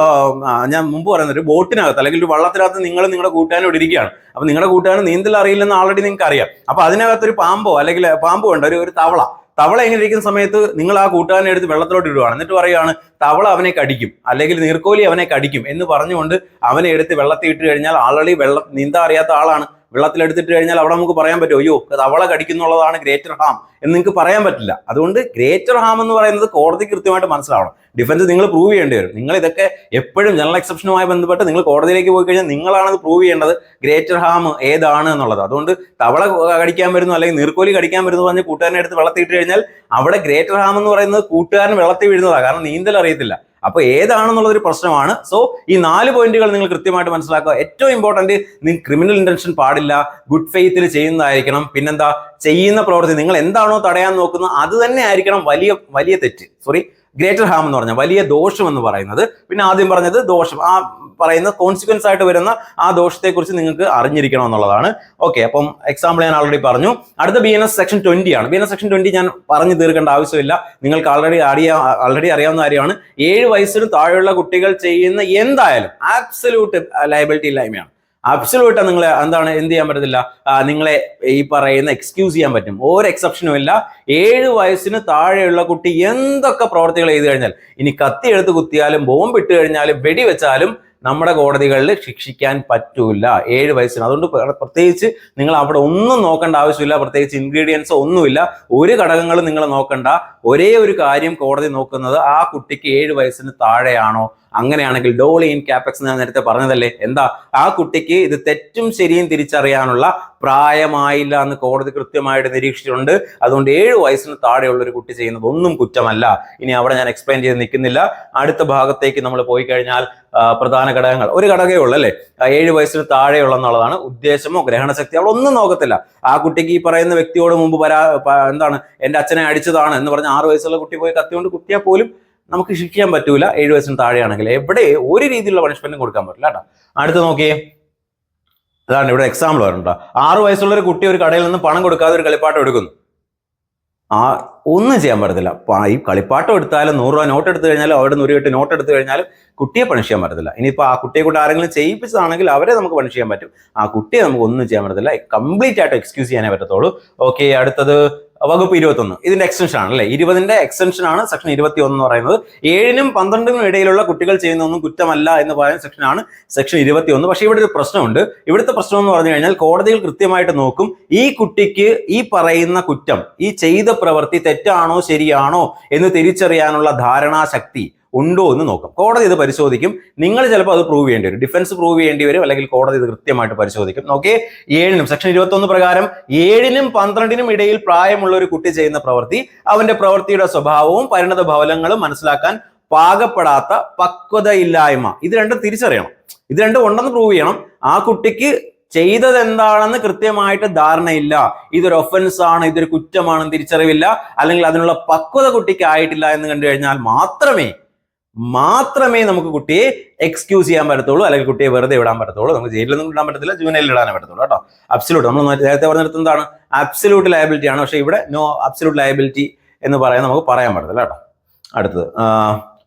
ഞാൻ മുമ്പ് പറയുന്നത് ഒരു ബോട്ടിനകത്ത് അല്ലെങ്കിൽ ഒരു വള്ളത്തിനകത്ത് നിങ്ങൾ നിങ്ങളുടെ കൂട്ടുകാരനോട് ഇരിക്കുകയാണ്. അപ്പൊ നിങ്ങളുടെ കൂട്ടുകാരൻ നീന്തൽ അറിയില്ലെന്ന് ആൾറെഡി നിങ്ങൾക്ക് അറിയാം അപ്പൊ അതിനകത്ത് ഒരു പാമ്പോ അല്ലെങ്കിൽ പാമ്പോ ഉണ്ട് ഒരു ഒരു തവള തവള എങ്ങനെ ഇരിക്കുന്ന സമയത്ത് നിങ്ങൾ ആ കൂട്ടുകാരനെ എടുത്ത് വെള്ളത്തിലോട്ട് ഇടുകയാണ് എന്നിട്ട് പറയുകയാണ് തവള അവനെ കടിക്കും അല്ലെങ്കിൽ നീർക്കോലി അവനെ കടിക്കും എന്ന് പറഞ്ഞുകൊണ്ട് അവനെ എടുത്ത് വെള്ളത്തിൽ ഇട്ട് കഴിഞ്ഞാൽ ആളളി വെള്ളം നീന്താൻ അറിയാത്ത ആളാണ്. വെള്ളത്തിലെടുത്തിട്ട് കഴിഞ്ഞാൽ അവിടെ നമുക്ക് പറയാൻ പറ്റും അയ്യോ തവള കടിക്കുന്നുള്ളതാണ് ഗ്രേറ്റർ ഹാം എന്ന് നിങ്ങൾക്ക് പറയാൻ പറ്റില്ല. അതുകൊണ്ട് ഗ്രേറ്റർ ഹാം എന്ന് പറയുന്നത് കോടതി കൃത്യമായിട്ട് മനസ്സിലാവണം. ഡിഫൻസ് നിങ്ങൾ പ്രൂവ് ചെയ്യേണ്ടി വരും. നിങ്ങൾ ഇതൊക്കെ എപ്പോഴും ജനറൽ എക്സെപ്ഷനുമായി ബന്ധപ്പെട്ട് നിങ്ങൾ കോടതിയിലേക്ക് പോയി കഴിഞ്ഞാൽ നിങ്ങളാണ് അത് പ്രൂവ് ചെയ്യേണ്ടത് ഗ്രേറ്റർ ഹാം ഏതാണ് എന്നുള്ളത്. അതുകൊണ്ട് തവള കടിക്കാൻ വരുന്നു അല്ലെങ്കിൽ നീർക്കോലി കടിക്കാൻ വരുന്നു പറഞ്ഞ് കൂട്ടുകാരനെ എടുത്ത് വെള്ളത്തിൽ ഇട്ട് കഴിഞ്ഞാൽ അവിടെ ഗ്രേറ്റർ ഹാം എന്ന് പറയുന്നത് കൂട്ടുകാരൻ വെള്ളത്തിൽ വീഴുന്നതാണ് കാരണം നീന്തൽ അറിയത്തില്ല. അപ്പൊ ഏതാണെന്നുള്ള ഒരു പ്രശ്നമാണ്. സോ ഈ നാല് പോയിന്റുകൾ നിങ്ങൾ കൃത്യമായിട്ട് മനസ്സിലാക്കുക. ഏറ്റവും ഇമ്പോർട്ടന്റ് നിങ്ങൾ ക്രിമിനൽ ഇന്റൻഷൻ പാടില്ല. ഗുഡ് ഫെയ്ത്തിൽ ചെയ്യുന്നതായിരിക്കണം. പിന്നെന്താ? ചെയ്യുന്ന പ്രവൃത്തി നിങ്ങൾ എന്താണോ തടയാൻ നോക്കുന്നത് അത് തന്നെ ആയിരിക്കണം വലിയ വലിയ തെറ്റ്. സോറി ഗ്രേറ്റർ ഹാം എന്ന് പറഞ്ഞാൽ വലിയ ദോഷം എന്ന് പറയുന്നത്. പിന്നെ ആദ്യം പറഞ്ഞത് ദോഷം. ആ പറയുന്ന കോൺസിക്വൻസ് ആയിട്ട് വരുന്ന ആ ദോഷത്തെക്കുറിച്ച് നിങ്ങൾക്ക് അറിഞ്ഞിരിക്കണം എന്നുള്ളതാണ്. ഓക്കെ അപ്പം എക്സാമ്പിൾ ഞാൻ ആൾറെഡി പറഞ്ഞു. അടുത്ത B N S section twenty ആണ്. B N S section twenty ഞാൻ പറഞ്ഞു തീർക്കേണ്ട ആവശ്യമില്ല. നിങ്ങൾക്ക് ആൾറെഡി അറിയാ ആൾറെഡി അറിയാവുന്ന കാര്യമാണ്. ഏഴ് വയസ്സിന് താഴെയുള്ള കുട്ടികൾ ചെയ്യുന്ന എന്തായാലും ആബ്സല്യൂട്ട് ലയബിലിറ്റി ഇല്ലായ്മയാണ്. അബ്സലൂട്ട് നിങ്ങളെ എന്താണ് എന്ത് ചെയ്യാൻ പറ്റത്തില്ല? നിങ്ങളെ ഈ പറയുന്ന എക്സ്ക്യൂസ് ചെയ്യാൻ പറ്റും. ഒരു എക്സെപ്ഷനും ഇല്ല. ഏഴ് വയസ്സിന് താഴെയുള്ള കുട്ടി എന്തൊക്കെ പ്രവർത്തികൾ ചെയ്തു കഴിഞ്ഞാൽ ഇനി കത്തി എടുത്ത് കുത്തിയാലും ബോംബ് ഇട്ട് കഴിഞ്ഞാലും വെടിവെച്ചാലും നമ്മുടെ കോടതികളിൽ ശിക്ഷിക്കാൻ പറ്റൂല. ഏഴ് വയസ്സിന്. അതുകൊണ്ട് പ്രത്യേകിച്ച് നിങ്ങൾ അവിടെ ഒന്നും നോക്കേണ്ട ആവശ്യമില്ല. പ്രത്യേകിച്ച് ഇൻഗ്രീഡിയൻസ് ഒന്നുമില്ല. ഒരു ഘടകങ്ങളും നിങ്ങൾ നോക്കണ്ട. ഒരേ ഒരു കാര്യം കോടതി നോക്കുന്നത് ആ കുട്ടിക്ക് ഏഴ് വയസ്സിന് താഴെയാണോ? അങ്ങനെയാണെങ്കിൽ ഡോളിയൻ ക്യാപെക്സ് ഞാൻ നേരത്തെ പറഞ്ഞതല്ലേ? എന്താ? ആ കുട്ടിക്ക് ഇത് തെറ്റും ശരിയും തിരിച്ചറിയാനുള്ള പ്രായമായില്ല എന്ന് കോടതി കൃത്യമായിട്ട് നിരീക്ഷിച്ചിട്ടുണ്ട്. അതുകൊണ്ട് ഏഴ് വയസ്സിന് താഴെയുള്ള ഒരു കുട്ടി ചെയ്യുന്നത് ഒന്നും കുറ്റമല്ല. ഇനി അവിടെ ഞാൻ എക്സ്പ്ലെയിൻ ചെയ്ത് നിൽക്കുന്നില്ല. അടുത്ത ഭാഗത്തേക്ക് നമ്മൾ പോയി കഴിഞ്ഞാൽ പ്രധാന ഘടകങ്ങൾ. ഒരു ഘടകമേ ഉള്ളൂ അല്ലേ? ഏഴ് വയസ്സിന് താഴെയുള്ള എന്നുള്ളതാണ് ഉദ്ദേശമോ ഗ്രഹണശക്തി അവൾ ഒന്നും നോക്കത്തില്ല. ആ കുട്ടിക്ക് ഈ പറയുന്ന വ്യക്തിയോട് മുമ്പ് പരാ എന്താണ്? എന്റെ അച്ഛനെ അടിച്ചതാണ് എന്ന് പറഞ്ഞ ആറ് വയസ്സുള്ള കുട്ടി പോയി കത്തിയോണ്ട് കുത്തിയാൽ പോലും നമുക്ക് ശിക്ഷിക്കാൻ പറ്റൂല. ഏഴ് വയസ്സിന് താഴെയാണെങ്കിൽ എവിടെ ഒരു രീതിയിലുള്ള പണിഷ്മെന്റും കൊടുക്കാൻ പറ്റില്ല കേട്ടോ. അടുത്ത് നോക്കിയേ. അതാണ് ഇവിടെ എക്സാമ്പിൾ വരണ്ട ആറു വയസ്സുള്ള ഒരു കുട്ടി ഒരു കടയിൽ നിന്ന് പണം കൊടുക്കാതെ ഒരു കളിപ്പാട്ടം എടുക്കുന്നു. ആ ഒന്നും ചെയ്യാൻ പറ്റത്തില്ല. ഈ കളിപ്പാട്ടം എടുത്താലും നൂറ് രൂപ നോട്ട് എടുത്തു കഴിഞ്ഞാലും അവിടെ നൂറ് കെട്ട് നോട്ട് എടുത്തു കഴിഞ്ഞാലും കുട്ടിയെ പണിഷ് ചെയ്യാൻ പറ്റത്തില്ല. ഇനിയിപ്പോൾ ആ കുട്ടിയെ കൊണ്ട് ആരെങ്കിലും ചെയ്യിപ്പിച്ചതാണെങ്കിൽ അവരെ നമുക്ക് പണിഷ് ചെയ്യാൻ പറ്റും. ആ കുട്ടിയെ നമുക്ക് ഒന്നും ചെയ്യാൻ പറ്റത്തില്ല. കംപ്ലീറ്റ് ആയിട്ട് എക്സ്ക്യൂസ് ചെയ്യാനേ പറ്റത്തുള്ളൂ. ഓക്കെ അടുത്തത് വകുപ്പ് ഇരുപത്തൊന്ന്. ഇതിന്റെ എക്സ്റ്റൻഷൻ ആണ് അല്ലെ? ഇരുപതിന്റെ എക്സ്റ്റൻഷൻ ആണ് സെക്ഷൻ ഇരുപത്തി ഒന്ന് പറയുന്നത്. ഏഴിനും പന്ത്രണ്ടിനും ഇടയിലുള്ള കുട്ടികൾ ചെയ്യുന്നൊന്നും കുറ്റമല്ല എന്ന് പറയുന്ന സെക്ഷൻ ആണ് സെക്ഷൻ ഇരുപത്തി ഒന്ന് പക്ഷേ ഇവിടെ ഒരു പ്രശ്നമുണ്ട്. ഇവിടുത്തെ പ്രശ്നം എന്ന് പറഞ്ഞു കഴിഞ്ഞാൽ കോടതികൾ കൃത്യമായിട്ട് നോക്കും ഈ കുട്ടിക്ക് ഈ പറയുന്ന കുറ്റം ഈ ചെയ്ത പ്രവൃത്തി തെറ്റാണോ ശരിയാണോ എന്ന് തിരിച്ചറിയാനുള്ള ധാരണാശക്തി. ഉണ്ടോ എന്ന് നോക്കും. കോടതി ഇത് പരിശോധിക്കും. നിങ്ങൾ ചിലപ്പോൾ അത് പ്രൂവ് ചെയ്യേണ്ടി വരും. ഡിഫൻസ് പ്രൂവ് ചെയ്യേണ്ടി വരും അല്ലെങ്കിൽ കോടതി ഇത് കൃത്യമായിട്ട് പരിശോധിക്കും. ഓക്കെ ഏഴിനും സെക്ഷൻ ഇരുപത്തൊന്ന് പ്രകാരം ഏഴിനും പന്ത്രണ്ടിനും ഇടയിൽ പ്രായമുള്ള ഒരു കുട്ടി ചെയ്യുന്ന പ്രവൃത്തി അവന്റെ പ്രവൃത്തിയുടെ സ്വഭാവവും പരിണത ഫലങ്ങളും മനസ്സിലാക്കാൻ പാകപ്പെടാത്ത പക്വതയില്ലായ്മ. ഇത് രണ്ടും തിരിച്ചറിയണം. ഇത് രണ്ടും ഉണ്ടെന്ന് പ്രൂവ് ചെയ്യണം. ആ കുട്ടിക്ക് ചെയ്തത് എന്താണെന്ന് കൃത്യമായിട്ട് ധാരണയില്ല. ഇതൊരു ഒഫൻസ് ആണ് ഇതൊരു കുറ്റമാണെന്ന് തിരിച്ചറിവില്ല. അല്ലെങ്കിൽ അതിനുള്ള പക്വത കുട്ടിക്ക് ആയിട്ടില്ല എന്ന് കണ്ടു കഴിഞ്ഞാൽ മാത്രമേ മാത്രമേ നമുക്ക് കുട്ടിയെ എക്സ്ക്യൂസ് ചെയ്യാൻ പറ്റത്തുള്ളൂ അല്ലെങ്കിൽ കുട്ടിയെ വെറുതെ ഇടാൻ പറ്റത്തുള്ളൂ. നമുക്ക് ജയിലിലൊന്നും ഇടാൻ പറ്റത്തില്ല ജൂനലിൽ ഇടാനേ പറ്റത്തുള്ളൂ കേട്ടോ. അബ്സലൂട്ട് നമ്മൾ നേരത്തെ പറഞ്ഞിടത്ത് എന്താണ്? അബ്സല്യൂട്ട് ലയബിലിറ്റി ആണ്. പക്ഷേ ഇവിടെ നോ അബ്സലൂട്ട് ലയബിലിറ്റി എന്ന് പറയാൻ നമുക്ക് പറയാൻ പറ്റത്തില്ല കേട്ടോ. അടുത്തത്.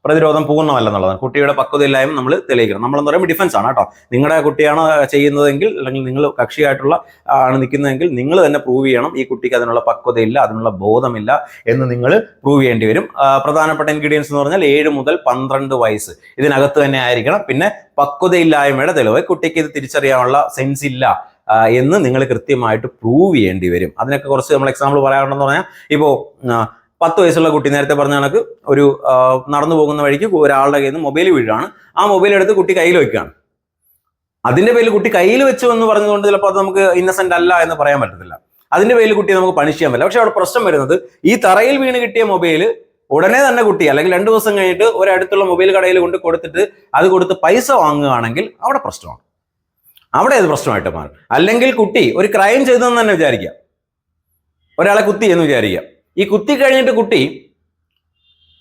പ്രതിരോധം പൂർണമല്ലെന്നുള്ളതാണ്. കുട്ടിയുടെ പക്വതയില്ലായ്മ നമ്മൾ തെളിയിക്കണം. നമ്മളെന്ന് പറയുമ്പോൾ ഡിഫൻസ് ആണ് കേട്ടോ. നിങ്ങളുടെ കുട്ടിയാണ് ചെയ്യുന്നതെങ്കിൽ അല്ലെങ്കിൽ നിങ്ങൾ കക്ഷിയായിട്ടുള്ള ആണ് നിൽക്കുന്നതെങ്കിൽ നിങ്ങൾ തന്നെ പ്രൂവ് ചെയ്യണം. ഈ കുട്ടിക്ക് അതിനുള്ള പക്വതയില്ല അതിനുള്ള ബോധമില്ല എന്ന് നിങ്ങൾ പ്രൂവ് ചെയ്യേണ്ടി വരും. പ്രധാനപ്പെട്ട ഇൻഗ്രീഡിയൻസ് എന്ന് പറഞ്ഞാൽ ഏഴ് മുതൽ പന്ത്രണ്ട് വയസ്സ്. ഇതിനകത്ത് തന്നെ ആയിരിക്കണം. പിന്നെ പക്വതയില്ലായ്മയുടെ തെളിവ് കുട്ടിക്ക് ഇത് തിരിച്ചറിയാനുള്ള സെൻസ് ഇല്ല എന്ന് നിങ്ങൾ കൃത്യമായിട്ട് പ്രൂവ് ചെയ്യേണ്ടി വരും. അതിനൊക്കെ കുറച്ച് നമ്മൾ എക്സാമ്പിൾ പറയാറുണ്ടെന്ന് പറഞ്ഞാൽ ഇപ്പോൾ പത്ത് വയസ്സുള്ള കുട്ടി നേരത്തെ പറഞ്ഞ കണക്ക് ഒരു നടന്നു പോകുന്ന വഴിക്ക് ഒരാളുടെ കയ്യിൽ നിന്ന് മൊബൈൽ വീഴുകയാണ് ആ മൊബൈൽ എടുത്ത് കുട്ടി കയ്യിൽ വെക്കുകയാണ് അതിന്റെ പേരിൽ കുട്ടി കയ്യിൽ വെച്ചു എന്ന് പറഞ്ഞതുകൊണ്ട് ചിലപ്പോൾ അത് നമുക്ക് ഇന്നസെന്റ് അല്ല എന്ന് പറയാൻ പറ്റത്തില്ല. അതിന്റെ പേരിൽ കുട്ടിയെ നമുക്ക് പണിഷ് ചെയ്യാൻ പറ്റില്ല. പക്ഷെ അവിടെ പ്രശ്നം വരുന്നത് ഈ തറയിൽ വീണ് കിട്ടിയ മൊബൈൽ ഉടനെ തന്നെ കുട്ടി അല്ലെങ്കിൽ രണ്ട് ദിവസം കഴിഞ്ഞിട്ട് ഒരടുത്തുള്ള മൊബൈൽ കടയിൽ കൊണ്ട് കൊടുത്തിട്ട് അത് കൊടുത്ത് പൈസ വാങ്ങുകയാണെങ്കിൽ അവിടെ പ്രശ്നമാണ്. അവിടെ അത് പ്രശ്നമായിട്ട് മാറും. അല്ലെങ്കിൽ കുട്ടി ഒരു ക്രൈം ചെയ്തതെന്ന് തന്നെ വിചാരിക്കാം. ഒരാളെ കുത്തി എന്ന് വിചാരിക്കാം. ഈ കുത്തി കഴിഞ്ഞിട്ട് കുട്ടി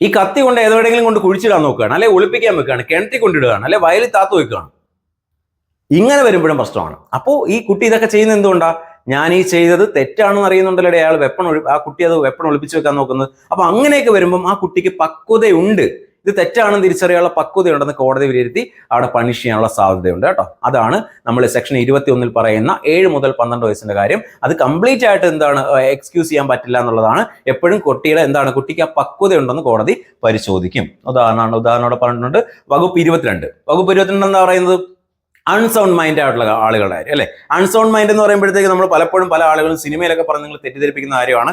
ഈ കത്തി കൊണ്ട് ഏതെവിടെയെങ്കിലും കൊണ്ട് കുഴിച്ചിടാൻ നോക്കുകയാണ് അല്ലെ ഒളിപ്പിക്കാൻ വെക്കുകയാണ് കിണറ്റി കൊണ്ടിടുകയാണ് അല്ലെ വയലിൽ താത്തു വെക്കുകയാണ് ഇങ്ങനെ വരുമ്പോഴും പ്രശ്നമാണ്. അപ്പോൾ ഈ കുട്ടി ഇതൊക്കെ ചെയ്യുന്നത് എന്തുകൊണ്ടാ? ഞാൻ ഈ ചെയ്തത് തെറ്റാണെന്ന് അറിയുന്നുണ്ടല്ലോ അയാൾ വെപ്പൺ ആ കുട്ടി അത് വെപ്പൺ ഒളിപ്പിച്ച് വെക്കാൻ നോക്കുന്നത്. അപ്പൊ അങ്ങനെയൊക്കെ വരുമ്പം ആ കുട്ടിക്ക് പക്വതയുണ്ട്. ഇത് തെറ്റാണെന്ന് തിരിച്ചറിയാനുള്ള പക്വതയുണ്ടെന്ന് കോടതി വിലയിരുത്തി അവിടെ പണിഷ് ചെയ്യാനുള്ള സാധ്യതയുണ്ട് കേട്ടോ. അതാണ് നമ്മൾ സെക്ഷൻ ഇരുപത്തി ഒന്നിൽ പറയുന്ന ഏഴ് മുതൽ പന്ത്രണ്ട് വയസ്സിന്റെ കാര്യം. അത് കംപ്ലീറ്റ് ആയിട്ട് എന്താണ് എക്സ്ക്യൂസ് ചെയ്യാൻ പറ്റില്ല എന്നുള്ളതാണ്. എപ്പോഴും കുട്ടിയുടെ എന്താണ് കുട്ടിക്ക് ആ പക്വതയുണ്ടെന്ന് കോടതി പരിശോധിക്കും. ഉദാഹരണമാണ് ഉദാഹരണം പറഞ്ഞിട്ടുണ്ട് വകുപ്പ് ഇരുപത്തിരണ്ട്. വകുപ്പ് ഇരുപത്തിരണ്ട് എന്താ പറയുന്നത് അൺസൗണ്ട് മൈൻഡ് ആയിട്ടുള്ള ആളുകളുടെ അല്ലെ? അൺസൗണ്ട് മൈൻഡ് എന്ന് പറയുമ്പോഴത്തേക്ക് നമ്മൾ പലപ്പോഴും പല ആളുകളും സിനിമയിലൊക്കെ പറഞ്ഞ് നിങ്ങൾ തെറ്റിദ്ധരിപ്പിക്കുന്ന കാര്യമാണ്.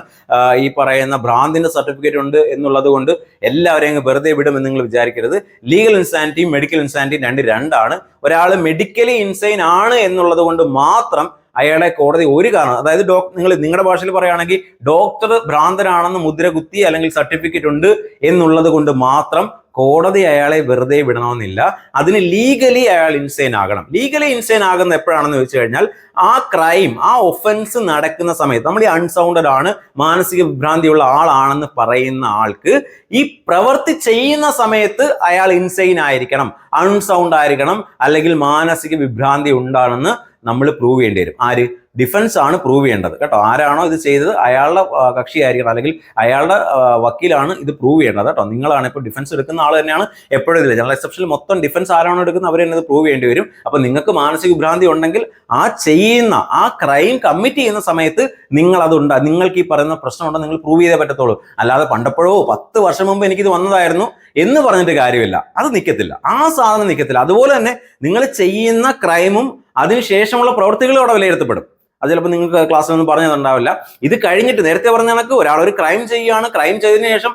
ഈ പറയുന്ന ഭ്രാന്തിന്റെ സർട്ടിഫിക്കറ്റ് ഉണ്ട് എന്നുള്ളത് കൊണ്ട് എല്ലാവരെയും അങ്ങ് വെറുതെ വിടുമെന്ന് നിങ്ങൾ വിചാരിക്കരുത്. ലീഗൽ ഇൻസാനിറ്റിയും മെഡിക്കൽ ഇൻസാനിറ്റിയും രണ്ട് രണ്ടാണ്. ഒരാൾ മെഡിക്കലി ഇൻസൈൻ ആണ് എന്നുള്ളത് കൊണ്ട് മാത്രം അയാളെ കോടതി ഒരു കാരണം അതായത് ഡോക്ടർ നിങ്ങൾ നിങ്ങളുടെ ഭാഷയിൽ പറയുകയാണെങ്കിൽ ഡോക്ടർ ഭ്രാന്തനാണെന്ന് മുദ്ര കുത്തി അല്ലെങ്കിൽ സർട്ടിഫിക്കറ്റ് ഉണ്ട് എന്നുള്ളത് കൊണ്ട് മാത്രം കോടതി അയാളെ വെറുതെ വിടണമെന്നില്ല. അതിന് ലീഗലി അയാൾ ഇൻസൈൻ ആകണം. ലീഗലി ഇൻസൈൻ ആകുന്ന എപ്പോഴാണെന്ന് ചോദിച്ചു കഴിഞ്ഞാൽ ആ ക്രൈം ആ ഒഫൻസ് നടക്കുന്ന സമയത്ത് നമ്മൾ ഈ അൺസൗണ്ടഡ് ആണ് മാനസിക വിഭ്രാന്തിയുള്ള ആളാണെന്ന് പറയുന്ന ആൾക്ക് ഈ പ്രവൃത്തി ചെയ്യുന്ന സമയത്ത് അയാൾ ഇൻസൈൻ ആയിരിക്കണം. അൺസൗണ്ട് ആയിരിക്കണം അല്ലെങ്കിൽ മാനസിക വിഭ്രാന്തി ഉണ്ടാണെന്ന് നമ്മൾ പ്രൂവ് ചെയ്യേണ്ടി വരും. ആര്? ഡിഫൻസ് ആണ് പ്രൂവ് ചെയ്യേണ്ടത്. കേട്ടോ? ആരാണോ ഇത് ചെയ്തത്? അയാളുടെ കക്ഷി കക്ഷിയായിരിക്കണം. അല്ലെങ്കിൽ അയാളുടെ വക്കീലാണ് ഇത് പ്രൂവ് ചെയ്യേണ്ടത്. കേട്ടോ? നിങ്ങളാണ് ഇപ്പോൾ ഡിഫൻസ് എടുക്കുന്ന ആൾ തന്നെയാണ് എപ്പോഴും ഇതില്ല ജനറൽ എക്സെപ്ഷനിൽ മൊത്തം ഡിഫൻസ് ആരാണോ എടുക്കുന്നത് അവർ തന്നെ ഇത് പ്രൂവ് ചെയ്യേണ്ടി വരും. അപ്പോൾ നിങ്ങൾക്ക് മാനസിക വിഭ്രാന്തി ഉണ്ടെങ്കിൽ ആ ചെയ്യുന്ന ആ ക്രൈം കമ്മിറ്റ് ചെയ്യുന്ന സമയത്ത് നിങ്ങൾ അതുണ്ട് നിങ്ങൾക്ക് ഈ പറയുന്ന പ്രശ്നമുണ്ടോ നിങ്ങൾ പ്രൂവ് ചെയ്തേ പറ്റത്തുള്ളൂ. അല്ലാതെ പണ്ടപ്പോഴോ പത്ത് വർഷം മുമ്പ് എനിക്കിത് വന്നതായിരുന്നു എന്ന് പറഞ്ഞിട്ട് കാര്യമില്ല. അത് നിൽക്കത്തില്ല ആ സാധനം നിൽക്കത്തില്ല അതുപോലെ തന്നെ നിങ്ങൾ ചെയ്യുന്ന ക്രൈമും അതിനുശേഷമുള്ള പ്രവൃത്തികൾ അവിടെ വിലയിരുത്തപ്പെടും. അത് ചിലപ്പോൾ നിങ്ങൾക്ക് ക്ലാസ്സിലൊന്നും പറഞ്ഞതുണ്ടാവില്ല ഇത് കഴിഞ്ഞിട്ട് നേരത്തെ പറഞ്ഞ കണക്ക് ഒരാൾ ഒരു ക്രൈം ചെയ്യുകയാണ്. ക്രൈം ചെയ്തതിനു ശേഷം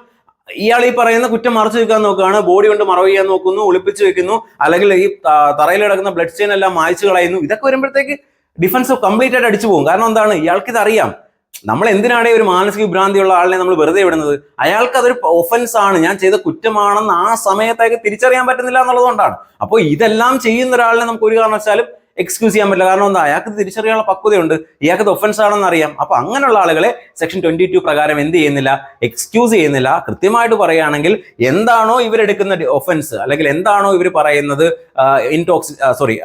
ഇയാൾ ഈ പറയുന്ന കുറ്റം മറച്ചു വെക്കാൻ നോക്കുകയാണ്. ബോഡി കൊണ്ട് മറവ് ചെയ്യാൻ നോക്കുന്നു ഒളിപ്പിച്ച് വെക്കുന്നു അല്ലെങ്കിൽ ഈ തറയിൽ കിടക്കുന്ന ബ്ലഡ് സ്റ്റെയിൻ എല്ലാം മായ്ച്ചു കളയുന്നു. ഇതൊക്കെ വരുമ്പോഴത്തേക്ക് ഡിഫൻസ് കംപ്ലീറ്റ് ആയിട്ട് അടിച്ചു പോകും. കാരണം എന്താണ്? ഇയാൾക്ക് ഇത് അറിയാം. നമ്മൾ എന്തിനാണ് ഒരു മാനസിക വിഭ്രാന്തിയുള്ള ആളിനെ നമ്മൾ വെറുതെ വിടുന്നത്? അയാൾക്ക് അതൊരു ഒഫൻസ് ആണ്. ഞാൻ ചെയ്ത കുറ്റമാണെന്ന് ആ സമയത്തേക്ക് തിരിച്ചറിയാൻ പറ്റുന്നില്ല എന്നുള്ളതുകൊണ്ടാണ്. അപ്പോൾ ഇതെല്ലാം ചെയ്യുന്ന ഒരാളിനെ നമുക്ക് ഒരു കാരണവശാലും എക്സ്ക്യൂസ് ചെയ്യാൻ പറ്റില്ല. കാരണം എന്താ? അയാൾക്ക് തിരിച്ചറിയാനുള്ള പക്വതയുണ്ട്. ഇയാൾക്ക് ഒഫൻസ് ആണെന്ന് അറിയാം. അപ്പൊ അങ്ങനെയുള്ള ആളുകളെ സെക്ഷൻ ട്വന്റി ടു പ്രകാരം എന്ത് ചെയ്യുന്നില്ല? എക്സ്ക്യൂസ് ചെയ്യുന്നില്ല. കൃത്യമായിട്ട് പറയുകയാണെങ്കിൽ എന്താണോ ഇവരെടുക്കുന്ന ഒഫൻസ് അല്ലെങ്കിൽ എന്താണോ ഇവർ പറയുന്നത് ഇൻടോക്സി സോറി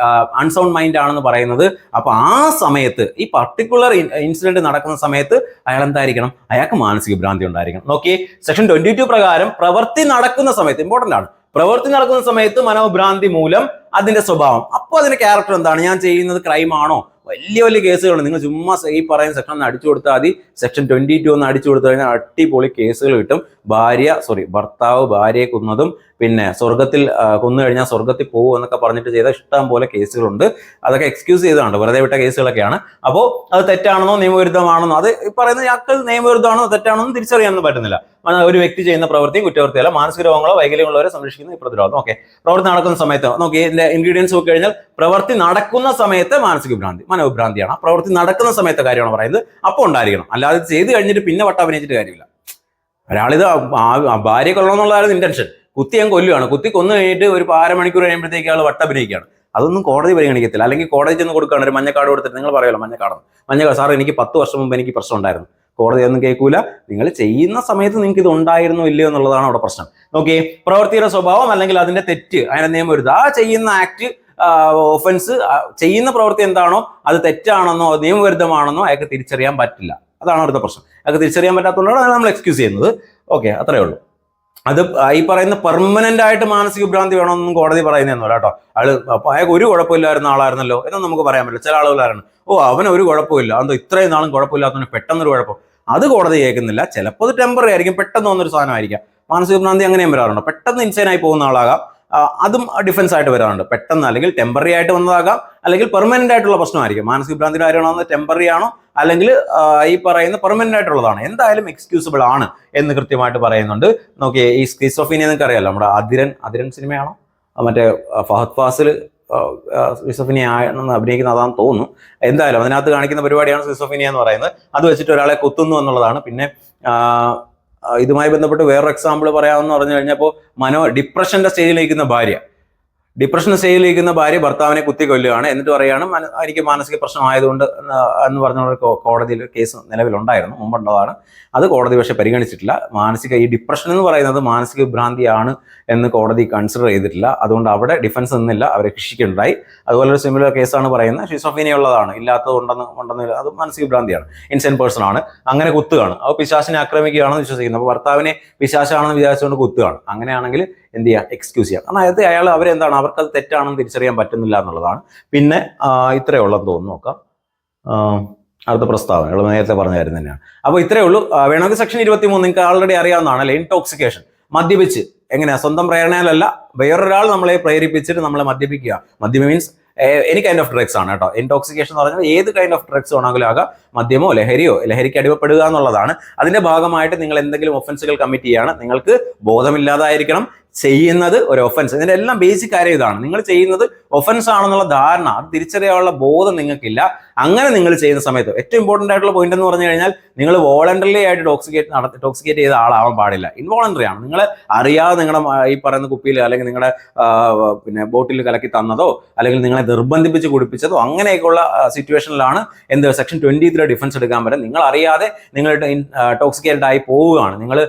അൺസൗണ്ട് മൈൻഡ് ആണെന്ന് പറയുന്നത്. അപ്പൊ ആ സമയത്ത് ഈ പർട്ടിക്കുലർ ഇൻസിഡന്റ് നടക്കുന്ന സമയത്ത് അയാൾ എന്തായിരിക്കണം? അയാൾക്ക് മാനസിക ഭ്രാന്തി ഉണ്ടായിരിക്കണം. നോക്കിയേ സെക്ഷൻ ട്വന്റി ടു പ്രകാരം പ്രവൃത്തി നടക്കുന്ന സമയത്ത് ഇമ്പോർട്ടന്റ് ആണ്. പ്രവൃത്തി നടക്കുന്ന സമയത്ത് മനോഭ്രാന്തി മൂലം അതിന്റെ സ്വഭാവം. അപ്പോൾ അതിന്റെ ക്യാരക്ടർ എന്താണ്? ഞാൻ ചെയ്യുന്നത് ക്രൈം ആണോ? വലിയ വലിയ കേസുകൾ നിങ്ങൾ ചുമ്മാ ഈ പറയുന്ന സെക്ഷൻ ഒന്ന് അടിച്ചു കൊടുത്താൽ മതി. സെക്ഷൻ ട്വന്റി ടു ഒന്ന് അടിച്ചു കൊടുത്തു കഴിഞ്ഞാൽ അടിപൊളി കേസുകൾ കിട്ടും. ഭാര്യ സോറി ഭർത്താവ് ഭാര്യയെ കൊന്നതും പിന്നെ സ്വർഗത്തിൽ കൊന്നു കഴിഞ്ഞാൽ സ്വർഗത്തിൽ പോകും എന്നൊക്കെ പറഞ്ഞിട്ട് ചെയ്ത ഇഷ്ടം പോലെ കേസുകളുണ്ട്. അതൊക്കെ എക്സ്ക്യൂസ് ചെയ്തതാണ്. വെറുതെ വിട്ട കേസുകളൊക്കെയാണ്. അപ്പോൾ അത് തെറ്റാണെന്നോ നിയമവിരുദ്ധമാണെന്നോ അത് പറയുന്ന ഇയാൾക്ക് നിയമവിരുദ്ധമാണോ തെറ്റാണോ തിരിച്ചറിയാനൊന്നും പറ്റുന്നില്ല. ഒരു വ്യക്തി ചെയ്യുന്ന പ്രവൃത്തിയും കുറ്റവൃത്തിയല്ല. മാനസിക രോഗങ്ങളോ വൈകല്യമുള്ളവരെ സംരക്ഷിക്കുന്ന ഈ പ്രതിരോധം. ഓക്കെ പ്രവൃത്തി നടക്കുന്ന സമയത്ത് നോക്കി ഇതിന്റെ ഇൻഗ്രീഡിയൻസ് നോക്കി കഴിഞ്ഞാൽ പ്രവൃത്തി നടക്കുന്ന സമയത്ത് മാനസിക ഭ്രാന്തി മനോഭ്രാന്തിയാണ് ആ പ്രവൃത്തി നടക്കുന്ന സമയത്തെ കാര്യമാണ് പറയുന്നത്. അപ്പോൾ ഉണ്ടായിരിക്കണം. അല്ലാതെ ചെയ്ത് കഴിഞ്ഞിട്ട് പിന്നെ വട്ട അഭിനയിച്ചിട്ട് കാര്യമില്ല. ഒരാളിത് ഭാര്യ കൊല്ലണമെന്നുള്ളതായിരുന്നു ഇന്റൻഷൻ കുത്തി ഞാൻ കൊല്ലുകയാണ് കുത്തി കൊന്നു കഴിഞ്ഞിട്ട് ഒരു അരമണിക്കൂർ കഴിയുമ്പോഴത്തേക്ക് ആൾ വട്ട അഭിനയിക്കുകയാണ്. അതൊന്നും കോടതി പരിഗണിക്കത്തില്ല. അല്ലെങ്കിൽ കോടതി ചെന്ന് കൊടുക്കുകയാണ്. ഒരു മഞ്ഞക്കാട് കൊടുത്തിട്ട് നിങ്ങൾ പറയുമല്ലോ മഞ്ഞക്കാട് മഞ്ഞക്കാട് സാർ എനിക്ക് പത്ത് വർഷം മുമ്പ് എനിക്ക് പ്രശ്നം ഉണ്ടായിരുന്നു. കോടതി ഒന്നും കേൾക്കൂല. നിങ്ങൾ ചെയ്യുന്ന സമയത്ത് നിങ്ങൾക്ക് ഇത് ഉണ്ടായിരുന്നു ഇല്ലയോ എന്നുള്ളതാണ് അവിടെ പ്രശ്നം. ഓക്കെ പ്രവൃത്തിയുടെ സ്വഭാവം അല്ലെങ്കിൽ അതിന്റെ തെറ്റ് അതിനെ നിയമം വരുത് ആ ചെയ്യുന്ന ആക്ട് ഒഫൻസ് ചെയ്യുന്ന പ്രവൃത്തി എന്താണോ അത് തെറ്റാണെന്നോ നിയമവിരുദ്ധമാണെന്നോ അയാൾക്ക് തിരിച്ചറിയാൻ പറ്റില്ല. അതാണ് അടുത്ത പ്രശ്നം. അയാൾക്ക് തിരിച്ചറിയാൻ പറ്റാത്തതുകൊണ്ടാണ് നമ്മൾ എക്സ്ക്യൂസ് ചെയ്യുന്നത്. ഓക്കെ അത്രയേ ഉള്ളൂ. അത് ഈ പറയുന്ന പെർമനന്റ് ആയിട്ട് മാനസിക ഭ്രാന്തി വേണമെന്നും കോടതി പറയുന്നതെന്നല്ല കേട്ടോ. ആൾ അയാൾക്ക് ഒരു കുഴപ്പമില്ലായിരുന്ന ആളായിരുന്നല്ലോ എന്നും നമുക്ക് പറയാൻ പറ്റില്ല ചില ആളുകളായിരുന്നു ഓ അവന് ഒരു കുഴപ്പമില്ല. എന്തോ ഇത്രയും നാളും കുഴപ്പമില്ലാത്തവന് പെട്ടെന്നൊരു കുഴപ്പം. അത് കോടതി കേൾക്കുന്നില്ല. ചിലപ്പോൾ അത് ടെമ്പററി ആയിരിക്കും. പെട്ടെന്ന് വന്നൊരു സാധനമായിരിക്കാം. മാനസിക ഭ്രാന്തി അങ്ങനെയും വരാറുണ്ട്. പെട്ടെന്ന് ഇൻസൈനായി പോകുന്ന ആളാകാം. അതും ഡിഫൻസ് ആയിട്ട് വരാറുണ്ട്. പെട്ടെന്ന് അല്ലെങ്കിൽ ടെമ്പററി ആയിട്ട് വന്നതാകാം. അല്ലെങ്കിൽ പെർമനന്റ് ആയിട്ടുള്ള പ്രശ്നമായിരിക്കും. മാനസിക ഭ്രാന്തി കാര്യമാണോ ടെമ്പററി ആണോ? അല്ലെങ്കിൽ ഈ പറയുന്ന പെർമനന്റ് ആയിട്ടുള്ളതാണ്? എന്തായാലും എക്സ്ക്യൂസിബിൾ ആണ് എന്ന് കൃത്യമായിട്ട് പറയുന്നുണ്ട്. നോക്കിയേ ഈ സ്കിസോഫീനിയ നിങ്ങൾക്ക് അറിയാലോ നമ്മുടെ അതിരൻ അതിരൻ സിനിമയാണോ? മറ്റേ ഫഹദ് ഫാസിൽ സ്കിസോഫിനിയ ആണെന്ന് അഭിനയിക്കുന്ന അതാണെന്ന് തോന്നുന്നു. എന്തായാലും അതിനകത്ത് കാണിക്കുന്ന പരിപാടിയാണ് സ്കിസോഫിനിയ എന്ന് പറയുന്നത്. അത് വെച്ചിട്ട് ഒരാളെ കുത്തുന്നു എന്നുള്ളതാണ്. പിന്നെ ഇതുമായി ബന്ധപ്പെട്ട് വേറൊരു എക്സാമ്പിൾ പറയാമെന്ന് പറഞ്ഞു കഴിഞ്ഞപ്പോൾ മനോ ഡിപ്രഷന്റെ സ്റ്റേജിലിരിക്കുന്ന ഭാര്യ. ഡിപ്രഷൻ സ്റ്റേജിലിരിക്കുന്ന ഭാര്യ ഭർത്താവിനെ കുത്തിക്കൊല്ലുകയാണ്. എന്നിട്ട് പറയുകയാണ് "മന- എനിക്ക് മാനസിക പ്രശ്നമായതുകൊണ്ട് എന്ന് എന്ന് പറഞ്ഞ ഒരു കോടതിയിൽ കേസ് നിലവിലുണ്ടായിരുന്നു മുമ്പുള്ളതാണ്. അത് കോടതി പക്ഷേ പരിഗണിച്ചിട്ടില്ല. മാനസിക ഈ ഡിപ്രഷൻ എന്ന് പറയുന്നത് മാനസിക ഭ്രാന്തിയാണ് എന്ന് കോടതി കൺസിഡർ ചെയ്തിട്ടില്ല. അതുകൊണ്ട് അവിടെ ഡിഫൻസ് നിന്നില്ല അവരെ ശിക്ഷിക്കുണ്ടായി അതുപോലെ ഒരു സിമിലർ കേസാണ് പറയുന്നത് ഷിസോഫീനിയ ഉള്ളതാണ്. ഇല്ലാത്തത് ഉണ്ടെന്ന് ഉണ്ടെന്ന് അത് മാനസിക ഭ്രാന്തിയാണ് ഇൻസെൻ പേഴ്സൺ ആണ്. അങ്ങനെ കുത്തുകയാണ്. അപ്പോൾ പിശാസിനെ ആക്രമിക്കുകയാണെന്ന് വിശ്വസിക്കുന്നു. അപ്പോൾ ഭർത്താവിനെ പിശാശാണെന്ന് വിചാരിച്ചുകൊണ്ട് കുത്തുകയാണ്. അങ്ങനെയാണെങ്കിൽ എന്ത് ചെയ്യാം? എക്സ്ക്യൂസ് ചെയ്യാം. അതായത് അയാൾ അവരെന്താണ്? അവർക്കത് തെറ്റാണെന്ന് തിരിച്ചറിയാൻ പറ്റുന്നില്ല എന്നുള്ളതാണ്. പിന്നെ ഇത്രയേ ഉള്ളെന്ന് തോന്നുന്നു. നോക്കാം. അടുത്ത പ്രസ്താവന. നമ്മൾ നേരത്തെ പറഞ്ഞ കാര്യം തന്നെയാണ്. അപ്പോൾ ഇത്രയേ ഉള്ളൂ. വേണമെങ്കിൽ സെക്ഷൻ ഇരുപത്തി മൂന്ന് നിങ്ങൾക്ക് ആൾറെഡി അറിയാവുന്നതാണ് ഇൻടോക്സിക്കേഷൻ മദ്യപിച്ച്. എങ്ങനെയാ? സ്വന്തം പ്രേരണയിലല്ല. വേറൊരാൾ നമ്മളെ പ്രേരിപ്പിച്ചിട്ട് നമ്മളെ മദ്യപിക്കുക. മദ്യം means any kind of drugs ആണ് കേട്ടോ. ഇൻടോക്സിക്കേഷൻ എന്ന് പറഞ്ഞാൽ ഏത് കൈൻഡ് ഓഫ് ഡ്രഗ്സ് വേണമെങ്കിലും ആകാം. മദ്യമോ ലഹരിയോ ലഹരിക്ക് അടിമപ്പെടുക എന്നുള്ളതാണ്. അതിന്റെ ഭാഗമായിട്ട് നിങ്ങൾ എന്തെങ്കിലും ഒഫൻസുകൾ കമ്മിറ്റ് ചെയ്യുകയാണ് നിങ്ങൾക്ക് ബോധമില്ലാതായിരിക്കണം. ചെയ്യുന്നത് ഒരു ഒഫൻസ് ഇതിന്റെ എല്ലാം ബേസിക് കാര്യം ഇതാണ്. നിങ്ങൾ ചെയ്യുന്നത് ഒഫൻസ് ആണെന്നുള്ള ധാരണ അത് തിരിച്ചറിയാനുള്ള ബോധം നിങ്ങൾക്കില്ല. അങ്ങനെ നിങ്ങൾ ചെയ്യുന്ന സമയത്ത് ഏറ്റവും ഇമ്പോർട്ടന്റ് ആയിട്ടുള്ള പോയിന്റ് എന്ന് പറഞ്ഞു കഴിഞ്ഞാൽ നിങ്ങൾ വോളണ്ടറി ആയിട്ട് ടോക്സിക്കേറ്റ് നടത്തി ടോക്സിക്കേറ്റ് ചെയ്ത ആളാവാൻ പാടില്ല. ഇൻവോളണ്ടറി ആണ്. നിങ്ങൾ അറിയാതെ നിങ്ങളുടെ ഈ പറയുന്ന കുപ്പിയിൽ അല്ലെങ്കിൽ നിങ്ങളുടെ പിന്നെ ബോട്ടിൽ കലക്കി തന്നതോ അല്ലെങ്കിൽ നിങ്ങളെ നിർബന്ധിപ്പിച്ച് കുടിപ്പിച്ചതോ അങ്ങനെയൊക്കെയുള്ള സിറ്റുവേഷനിലാണ് എന്ത് സെക്ഷൻ ട്വന്റി ത്രീ ഡിഫൻസ് എടുക്കാൻ പറ്റും നിങ്ങൾ അറിയാതെ നിങ്ങൾ ടോക്സിക്കേറ്റഡ് ആയി പോവുകയാണ്. നിങ്ങൾ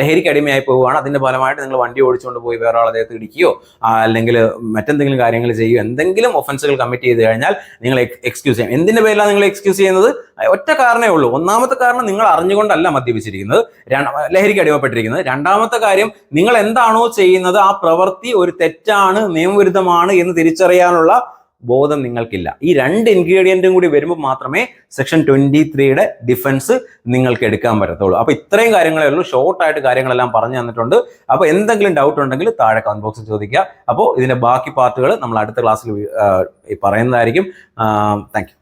ലഹരിക്ക് അടിമയായി പോവുകയാണ്. അതിന്റെ ഫലമായിട്ട് നിങ്ങൾ വണ്ടി ഓടിച്ചുകൊണ്ട് എടുത്തുകൊണ്ട് പോയി വേറെ ആൾ അദ്ദേഹത്തെ ഇടിക്കുകയോ അല്ലെങ്കിൽ മറ്റെന്തെങ്കിലും കാര്യങ്ങൾ ചെയ്യുകയോ എന്തെങ്കിലും ഒഫൻസുകൾ കമ്മിറ്റ് ചെയ്ത് കഴിഞ്ഞാൽ നിങ്ങൾ എക്സ്ക്യൂസ് ചെയ്യാം. എന്തിന്റെ പേരിലാണ് നിങ്ങൾ എക്സ്ക്യൂസ് ചെയ്യുന്നത്? ഒറ്റ കാരണമേ ഉള്ളൂ. ഒന്നാമത്തെ കാരണം നിങ്ങൾ അറിഞ്ഞുകൊണ്ടല്ല മദ്യപിച്ചിരിക്കുന്നത്. ലഹരിക്ക് അടിമപ്പെട്ടിരിക്കുന്നത്. രണ്ടാമത്തെ കാര്യം നിങ്ങൾ എന്താണോ ചെയ്യുന്നത് ആ പ്രവൃത്തി ഒരു തെറ്റാണ് നിയമവിരുദ്ധമാണ് എന്ന് തിരിച്ചറിയാനുള്ള ബോധം നിങ്ങൾക്കില്ല. ഈ രണ്ട് ഇൻഗ്രീഡിയന്റും കൂടി വരുമ്പോൾ മാത്രമേ സെക്ഷൻ ട്വന്റി ത്രീയുടെ ഡിഫൻസ് നിങ്ങൾക്ക് എടുക്കാൻ പറ്റത്തുള്ളൂ. അപ്പോൾ ഇത്രയും കാര്യങ്ങളേ ഉള്ളൂ. ഷോർട്ടായിട്ട് കാര്യങ്ങളെല്ലാം പറഞ്ഞു തന്നിട്ടുണ്ട്. അപ്പോൾ എന്തെങ്കിലും ഡൗട്ട് ഉണ്ടെങ്കിൽ താഴെ കമന്റ് ബോക്സിൽ ചോദിക്കുക. അപ്പോൾ ഇതിന്റെ ബാക്കി പാർട്ടുകൾ നമ്മൾ അടുത്ത ക്ലാസ്സിൽ പറയുന്നതായിരിക്കും. താങ്ക്